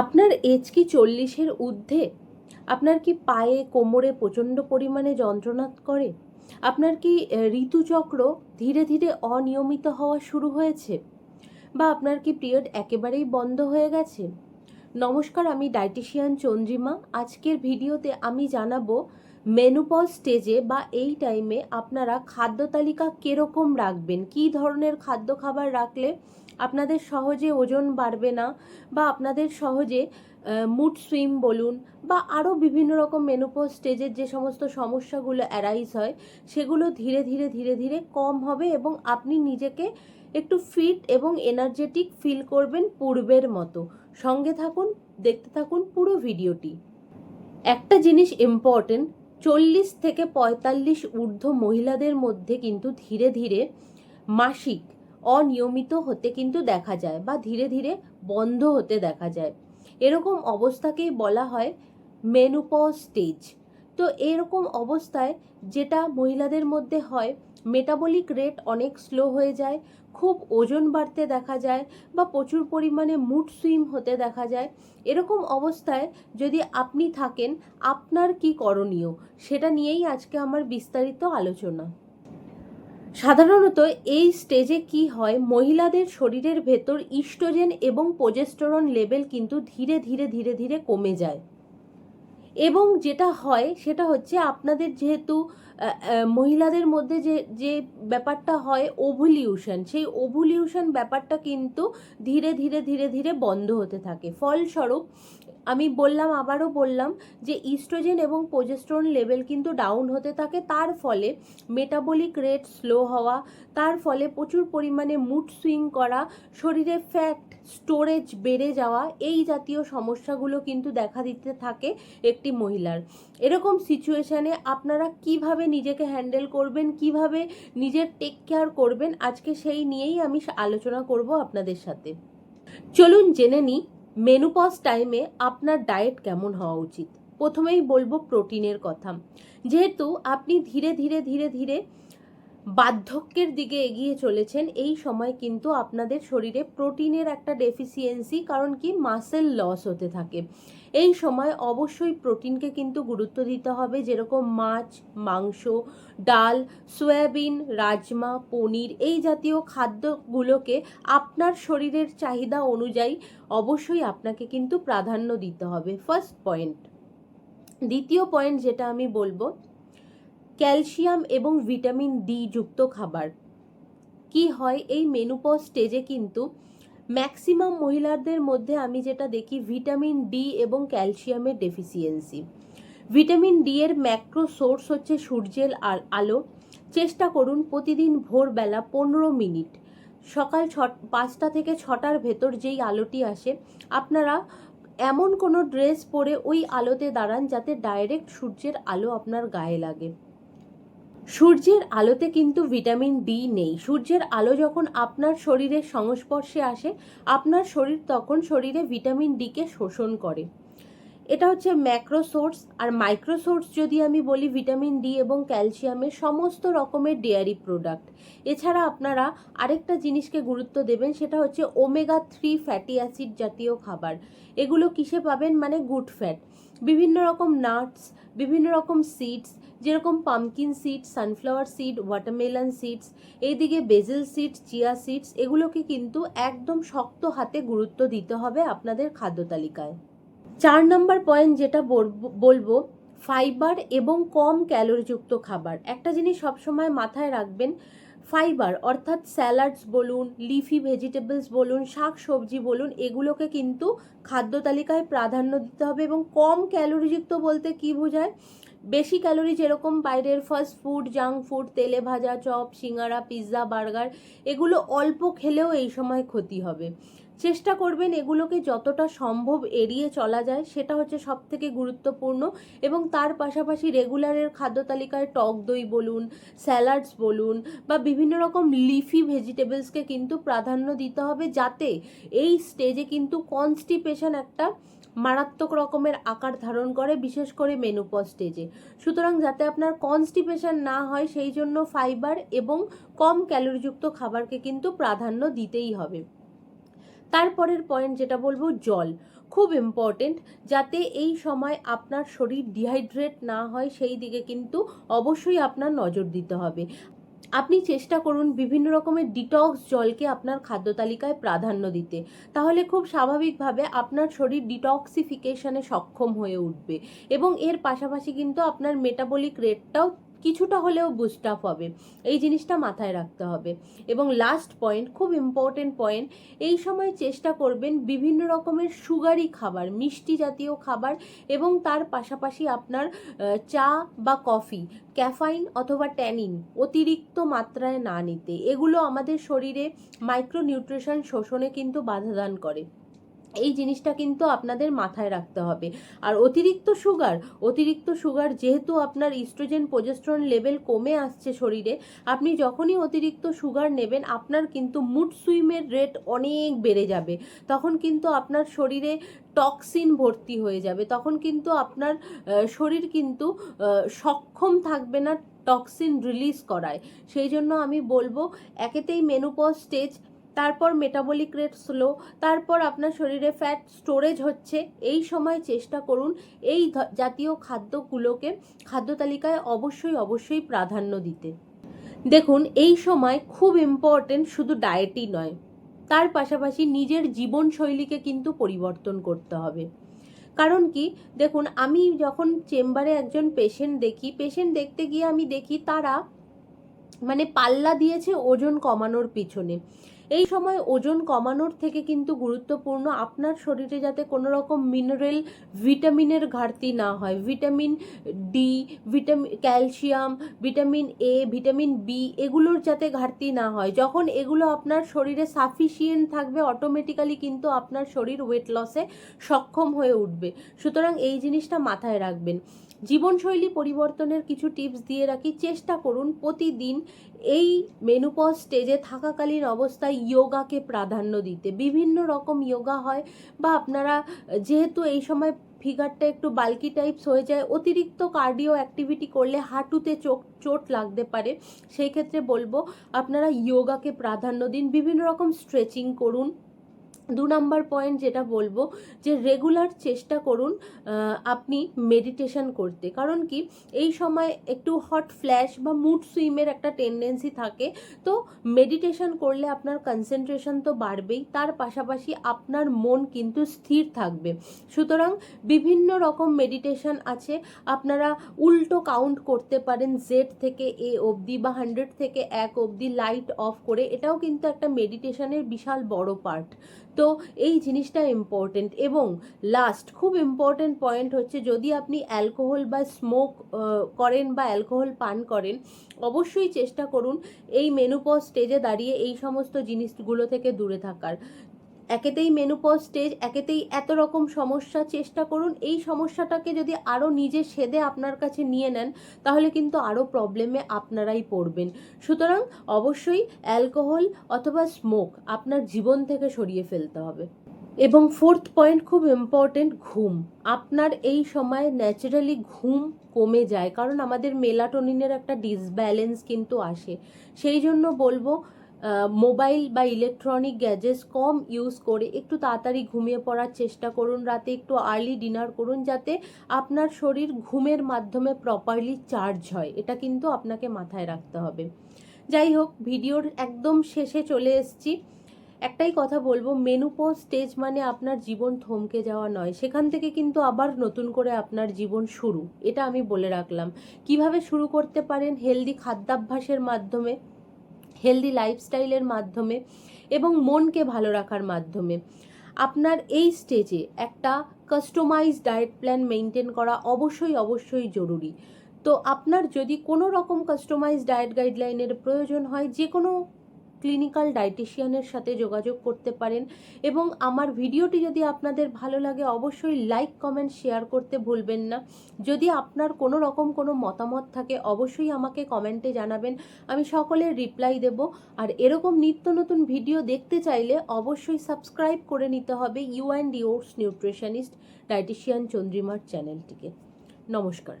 আপনার এজ কি চল্লিশের ঊর্ধ্বে? আপনার কি পায়ে, কোমরে প্রচণ্ড পরিমাণে যন্ত্রণা করে? আপনার কি ঋতুচক্র ধীরে ধীরে অনিয়মিত হওয়া শুরু হয়েছে? বা আপনার কি পিরিয়ড একেবারেই বন্ধ হয়ে গেছে? নমস্কার, আমি ডায়েটিশিয়ান চন্দ্রিমা। আজকের ভিডিওতে আমি জানাব মেনুপজ স্টেজে বা এই টাইমে আপনারা খাদ্য তালিকা কীরকম রাখবেন? কী ধরনের খাদ্য খাবার রাখলে আপনাদের সহজে ওজন বাড়বে না বা আপনাদের সহজে মুড সুইম বলুন বা আরও বিভিন্ন রকম মেনুপজ স্টেজের যে সমস্ত সমস্যাগুলো অ্যারাইজ হয়, সেগুলো ধীরে ধীরে ধীরে ধীরে কম হবে এবং আপনি নিজেকে একটু ফিট এবং এনার্জেটিক ফিল করবেন পূর্বের মতো। সঙ্গে থাকুন, দেখতে থাকুন পুরো ভিডিওটি একটা জিনিস ইম্পর্টেন্ট চল্লিশ থেকে পঁয়তাল্লিশ ঊর্ধ্ব মহিলাদের মধ্যে কিন্তু ধীরে ধীরে মাসিক অনিয়মিত হতে কিন্তু দেখা যায় বা ধীরে ধীরে বন্ধ হতে দেখা যায়। এরকম অবস্থাকেই বলা হয় মেনুপজ স্টেজ তো এরকম অবস্থায় যেটা মহিলাদের মধ্যে হয় মেটাবলিক রেট অনেক স্লো হয়ে যায়, খুব ওজন বাড়তে দেখা যায় বা প্রচুর পরিমাণে মুড সুইম হতে দেখা যায়। এরকম অবস্থায় যদি আপনি থাকেন, আপনার কি করণীয়? সেটা নিয়েই আজকে আমার বিস্তারিত আলোচনা। সাধারণত এই স্টেজে কি হয়, মহিলাদের শরীরের ভেতর ইস্টোজেন এবং প্রোজেস্টেরন লেভেল কিন্তু ধীরে ধীরে ধীরে ধীরে কমে যায়। এবং যেটা হয়, সেটা হচ্ছে আপনাদের যেহেতু মহিলাদের মধ্যে যে যে ব্যাপারটা হয় ওভুলিউশন সেই ওভুলিউশন ব্যাপারটা কিন্তু ধীরে ধীরে ধীরে ধীরে বন্ধ হতে থাকে। ফলস্বরূপ, আমি বললাম, আবারও বললাম যে ইস্ট্রোজেন এবং প্রোজেস্টেরন লেভেল কিন্তু ডাউন হতে থাকে। তার ফলে মেটাবলিক রেট স্লো হওয়া, তার ফলে প্রচুর পরিমাণে মুড সুইং করা, শরীরে ফ্যাট স্টোরেজ বেড়ে যাওয়া, এই জাতীয় সমস্যাগুলো কিন্তু দেখা দিতে থাকে। একটি মহিলার। এরকম সিচুয়েশানে আপনারা কীভাবে নিজেকে হ্যান্ডেল করবেন, কীভাবে নিজের টেক কেয়ার করবেন, আজকে সেই নিয়েই আমি আলোচনা করব আপনাদের সাথে। চলুন জেনে নিই মেনুপজ টাইমে আপনার ডায়েট কেমন হওয়া উচিত? প্রথমেই বলব প্রোটিনের কথা। যেহেতু আপনি ধীরে ধীরে ধীরে ধীরে বার্ধক্যের দিকে এগিয়ে চলেছেন, এই সময় কিন্তু আপনাদের শরীরে প্রোটিনের একটা ডেফিসিয়েন্সি কারণ কি? মাসেল লস হতে থাকে। এই সময় অবশ্যই প্রোটিনকে কিন্তু গুরুত্ব দিতে হবে, যেরকম মাছ, মাংস, ডাল, সয়াবিন, রাজমা, পনির, এই জাতীয় খাদ্যগুলোকে আপনার শরীরের চাহিদা অনুযায়ী অবশ্যই আপনাকে কিন্তু প্রাধান্য দিতে হবে। ফার্স্ট পয়েন্ট দ্বিতীয় পয়েন্ট যেটা আমি বলব ক্যালসিয়াম এবং ভিটামিন ডি যুক্ত খাবার। কি হয়, এই মেনুপজ স্টেজে কিন্তু ম্যাক্সিমাম মহিলাদের মধ্যে আমি যেটা দেখি ভিটামিন ডি এবং ক্যালসিয়ামের ডেফিসিয়েন্সি ভিটামিন ডি এর ম্যাক্রো সোর্স হচ্ছে সূর্যের আলো চেষ্টা করুন প্রতিদিন ভোরবেলা পনেরো মিনিট। সকাল ছ, পাঁচটা থেকে ছটার ভেতর যেই আলোটি আসে, আপনারা এমন কোনো ড্রেস পরে ওই আলোতে দাঁড়ান যাতে ডাইরেক্ট সূর্যের আলো আপনার গায়ে লাগে। সূর্যের আলোতে কিন্তু ভিটামিন ডি নেই। সূর্যের আলো যখন আপনার শরীরের সংস্পর্শে আসে, আপনার শরীর তখন শরীরে ভিটামিন ডিকে শোষণ করে। এটা হচ্ছে ম্যাক্রো সোর্স আর মাইক্রো সোর্স যদি আমি বলি, ভিটামিন ডি এবং ক্যালসিয়ামের সমস্ত রকমের ডেয়ারি প্রোডাক্ট। এছাড়া আপনারা আরেকটা জিনিসকে গুরুত্ব দেবেন, সেটা হচ্ছে ওমেগা থ্রি ফ্যাটি অ্যাসিড জাতীয় খাবার। এগুলো কিসে পাবেন? মানে গুড ফ্যাট। বিভিন্ন রকম নাটস, বিভিন্ন রকম সিডস যেরকম pumpkin seeds sunflower seed watermelon seeds এইদিকে বেজেল সিডস চিয়া সিডস এগুলোকে কিন্তু একদম শক্ত হাতে গুরুত্ব দিতে হবে আপনাদের খাদ্য তালিকায়। চার নম্বর পয়েন্ট যেটা বলবো- বলব ফাইবার এবং কম ক্যালোরিযুক্ত খাবার। একটা জিনিস সবসময় মাথায় রাখবেন ফাইবার অর্থাৎ স্যালাডস বলুন লিফি ভেজিটেবলস বলুন, শাক সবজি বলুন, এগুলোকে কিন্তু খাদ্য তালিকায় প্রাধান্য দিতে হবে এবং কম ক্যালোরিযুক্ত বলতে কি বোঝায়? বেশি ক্যালোরি যেরকম বাইরের ফাস্ট ফুড জাঙ্ক ফুড তেলে ভাজা চপ সিঙ্গারা পিৎজা বার্গার এগুলো অল্প খেলেও এই সময় ক্ষতি হবে। চেষ্টা করবেন এগুলোকে যতটা সম্ভব এড়িয়ে চলা যায়, সেটা হচ্ছে সব থেকে গুরুত্বপূর্ণ এবং তার পাশাপাশি রেগুলারের খাদ্য তালিকায় টক দই বলুন স্যালাডস বলুন বা বিভিন্ন রকম লিফি ভেজিটেবলসকে কিন্তু প্রাধান্য দিতে হবে যাতে এই স্টেজে কিন্তু কনস্টিপেশন একটা মারাত্মক রকমের আকার ধারণ করে, বিশেষ করে মেনুপজ স্টেজে সুতরাং যাতে আপনার কনস্টিপেশন না হয়, সেই জন্য ফাইবার এবং কম ক্যালোরিযুক্ত খাবারকে কিন্তু প্রাধান্য দিতেই হবে। তারপরের পয়েন্ট যেটা বলব, জল। খুব ইম্পর্টেন্ট যাতে এই সময় আপনার শরীর ডিহাইড্রেট না হয়, সেই দিকে কিন্তু অবশ্যই আপনার নজর দিতে হবে। আপনি চেষ্টা করুন বিভিন্ন রকমের ডিটক্স জলকে আপনার খাদ্য তালিকায় প্রাধান্য দিতে। তাহলে খুব স্বাভাবিকভাবে আপনার শরীর ডিটক্সিফিকেশনে সক্ষম হয়ে উঠবে। এবং এর পাশাপাশি কিন্তু আপনার মেটাবলিক রেটটাও কিছুটা হলেও বুস্ট আপ হবে। এই জিনিসটা মাথায় রাখতে হবে। এবং লাস্ট পয়েন্ট খুব ইম্পর্টেন্ট পয়েন্ট এই সময় চেষ্টা করবেন বিভিন্ন রকমের সুগারি খাবার, মিষ্টি জাতীয় খাবার এবং তার পাশাপাশি আপনার চা বা কফি ক্যাফাইন অথবা ট্যানিন অতিরিক্ত মাত্রায় না নিতে। এগুলো আমাদের শরীরে মাইক্রোনিউট্রিশন শোষণে কিন্তু বাধা দান করে। এই জিনিসটা কিন্তু আপনাদের মাথায় রাখতে হবে। আর অতিরিক্ত সুগার অতিরিক্ত সুগার যেহেতু আপনার ইস্ট্রোজেন প্রজেস্ট্রন লেভেল কমে আসছে শরীরে, আপনি যখনই অতিরিক্ত সুগার নেবেন, আপনার কিন্তু মুড সুইমের রেট অনেক বেড়ে যাবে। তখন কিন্তু আপনার শরীরে টক্সিন ভর্তি হয়ে যাবে। তখন কিন্তু আপনার শরীর কিন্তু সক্ষম থাকবে না টক্সিন রিলিজ করায়। সেই জন্য আমি বলব, একেতেই মেনুপজ স্টেজ তারপর মেটাবলিক রেট স্লো তারপর আপনার শরীরে ফ্যাট স্টোরেজ হচ্ছে। এই সময় চেষ্টা করুন এই জাতীয় খাদ্যগুলোকে খাদ্য তালিকায় অবশ্যই অবশ্যই প্রাধান্য দিতে। দেখুন, এই সময় খুব ইম্পর্টেন্ট শুধু ডায়েটই নয়, তার পাশাপাশি নিজের জীবনশৈলীকে কিন্তু পরিবর্তন করতে হবে। কারণ কি? দেখুন, আমি যখন চেম্বারে একজন পেশেন্ট দেখি পেশেন্ট দেখতে গিয়ে আমি দেখি তারা মানে পাল্লা দিয়েছে ওজন কমানোর পিছনে। এই সময় ওজন কমানোর থেকে কিন্তু গুরুত্বপূর্ণ আপনার শরীরে যাতে কোনো রকম মিনারেল ভিটামিনের ঘাটতি না হয়। Vitamin D vitamin calcium vitamin A vitamin B এগুলোর যাতে ঘাটতি না হয়। যখন এগুলো আপনার শরীরে সাফিসিয়েন্ট থাকবে অটোমেটিক্যালি কিন্তু আপনার শরীর ওয়েট লসে সক্ষম হয়ে উঠবে। সুতরাং এই জিনিসটা মাথায় রাখবেন। জীবনশৈলী পরিবর্তনের কিছু টিপস দিয়ে রাখি। চেষ্টা করুন প্রতিদিন এই মেনুপজ স্টেজে থাকাকালীন অবস্থায় যোগাকে প্রাধান্য দিতে। বিভিন্ন রকম যোগা হয় বা আপনারা যেহেতু এই সময় ফিগারটা একটু বাল্কি টাইপস হয়ে যায়, অতিরিক্ত কার্ডিও অ্যাক্টিভিটি করলে হাঁটুতে চোখ, চোট লাগতে পারে। সেই ক্ষেত্রে বলব, আপনারা যোগাকে প্রাধান্য দিন। বিভিন্ন রকম স্ট্রেচিং করুন। দু নম্বর পয়েন্ট যেটা বলব, যে রেগুলার চেষ্টা করুন আপনি মেডিটেশন করতে। কারণ কি, এই সময় একটু হট ফ্ল্যাশ বা মুড সুইমের একটা টেন্ডেন্সি থাকে, তো মেডিটেশন করলে আপনার কনসেন্ট্রেশন তো বাড়বেই, তার পাশাপাশি আপনার মন কিন্তু স্থির থাকবে। সুতরাং বিভিন্ন রকম মেডিটেশন আছে, আপনারা উল্টো কাউন্ট করতে পারেন জেড থেকে এ অবধি বা হান্ড্রেড থেকে এক অবধি লাইট অফ করে, এটাও কিন্তু একটা মেডিটেশনের বিশাল বড় পার্ট তো এই জিনিসটা ইম্পর্টেন্ট এবং লাস্ট খুব ইম্পর্টেন্ট পয়েন্ট হচ্ছে যদি আপনি অ্যালকোহল বা স্মোক করেন বা অ্যালকোহল পান করেন, অবশ্যই চেষ্টা করুন এই মেনুপজ স্টেজে দাঁড়িয়ে এই সমস্ত জিনিসগুলো থেকে দূরে থাকার। একেতেই মেনুপজ স্টেজ একেতেই এত রকম সমস্যা, চেষ্টা করুন। এই সমস্যাটাকে যদি আরও নিজে সেদে আপনার কাছে নিয়ে নেন, তাহলে কিন্তু আরও প্রবলেমে আপনারাই পড়বেন। সুতরাং অবশ্যই অ্যালকোহল অথবা স্মোক আপনার জীবন থেকে সরিয়ে ফেলতে হবে। এবং ফোর্থ পয়েন্ট খুব ইম্পর্টেন্ট ঘুম। আপনার এই সময় ন্যাচারালি ঘুম কমে যায়, কারণ আমাদের মেলাটোনিনের একটা ডিসব্যালেন্স কিন্তু আসে। সেই জন্য বলব মোবাইল বা ইলেকট্রনিক গ্যাজেটস কম ইউজ করে একটু তাড়াতাড়ি ঘুমিয়ে পড়ার চেষ্টা করুন, রাতে একটু আর্লি ডিনার করুন যাতে আপনার শরীর ঘুমের মাধ্যমে প্রপারলি চার্জ হয়। এটা কিন্তু আপনাকে মাথায় রাখতে হবে। যাই হোক, ভিডিওর একদম শেষে চলে এসেছি। একটাই কথা বলব মেনুপজ স্টেজ মানে আপনার জীবন থমকে যাওয়া নয়। সেখান থেকে কিন্তু আবার নতুন করে আপনার জীবন শুরু। এটা আমি বলে রাখলাম। কীভাবে শুরু করতে পারেন? হেলদি খাদ্যাভ্যাসের মাধ্যমে। হেলদি লাইফস্টাইলের মাধ্যমে এবং মনকে ভালো রাখার মাধ্যমে। আপনার এই স্টেজে একটা কাস্টমাইজ ডায়েট প্ল্যান মেনটেন করা অবশ্যই অবশ্যই জরুরি। তো আপনার যদি কোনো রকম কাস্টমাইজ ডায়েট গাইডলাইনের প্রয়োজন হয় যে কোনো ক্লিনিক্যাল ডায়েটিশিয়ানের সাথে যোগাযোগ করতে পারেন এবং আমার ভিডিওটি যদি আপনাদের ভালো লাগে, অবশ্যই লাইক কমেন্ট শেয়ার করতে ভুলবেন না। যদি আপনার কোনো রকম কোনো মতামত থাকে, অবশ্যই আমাকে কমেন্টে জানাবেন, আমি সকলের রিপ্লাই দেব। আর এরকম নিত্য নতুন ভিডিও দেখতে চাইলে অবশ্যই সাবস্ক্রাইব করে নিতে হবে you and yours nutritionist dietitian চন্দ্রিমার চ্যানেলটিকে নমস্কার।